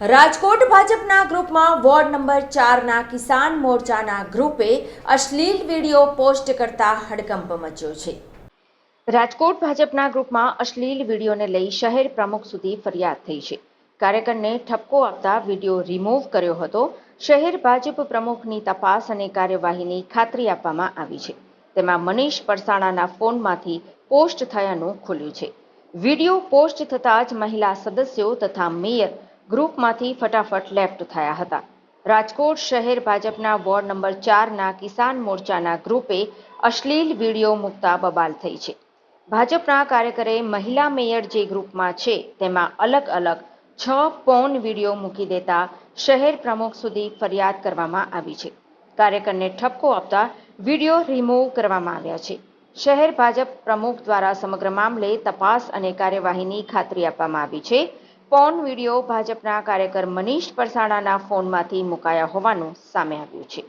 રાજકોટ ભાજપના ગ્રુપમાં ward number ચારના કિસાન મોરચાના ગ્રુપે અશ્લીલ વીડિયો પોસ્ટ કરતા હડકંપ મચ્યો છે. રાજકોટ ભાજપના ગ્રુપમાં અશ્લીલ વિડીયોને લઈ શહેર પ્રમુખ સુધી ફરિયાદ થઈ છે. કાર્યકરને ઠપકો આપતા વીડિયો રિમૂવ કર્યો હતો. શહેર ભાજપ પ્રમુખની તપાસ અને કાર્યવાહીની ખાતરી આપવામાં આવી છે. તેમાં મનીષ પરસાણાના ફોનમાંથી પોસ્ટ થયાનું ખુલ્યું છે. વીડિયો પોસ્ટ થતાં જ મહિલા સદસ્યો તથા મેયર ગ્રુપમાંથી ફટાફટ લેફ્ટ થયા હતા. રાજકોટ શહેર ભાજપના વોર્ડ નંબર ચારના કિસાન મોરચાના ગ્રુપે અશ્લીલ વીડિયો મૂકતા બબાલ થઈ છે. ભાજપના કાર્યકરે મહિલા મેયર જે ગ્રુપમાં છે, તેમાં અલગ અલગ છ પોન વીડિયો મૂકી દેતા શહેર પ્રમુખ સુધી ફરિયાદ કરવામાં આવી છે. કાર્યકરને ઠપકો આપતા વીડિયો રિમૂવ કરવામાં આવ્યા છે. શહેર ભાજપ પ્રમુખ દ્વારા સમગ્ર મામલે તપાસ અને કાર્યવાહીની ખાતરી આપવામાં આવી છે. પોન વીડિયો ભાજપના કાર્યકર મનીષ પરસાણાના ફોનમાંથી મુકાયા હોવાનું સામે આવ્યું છે.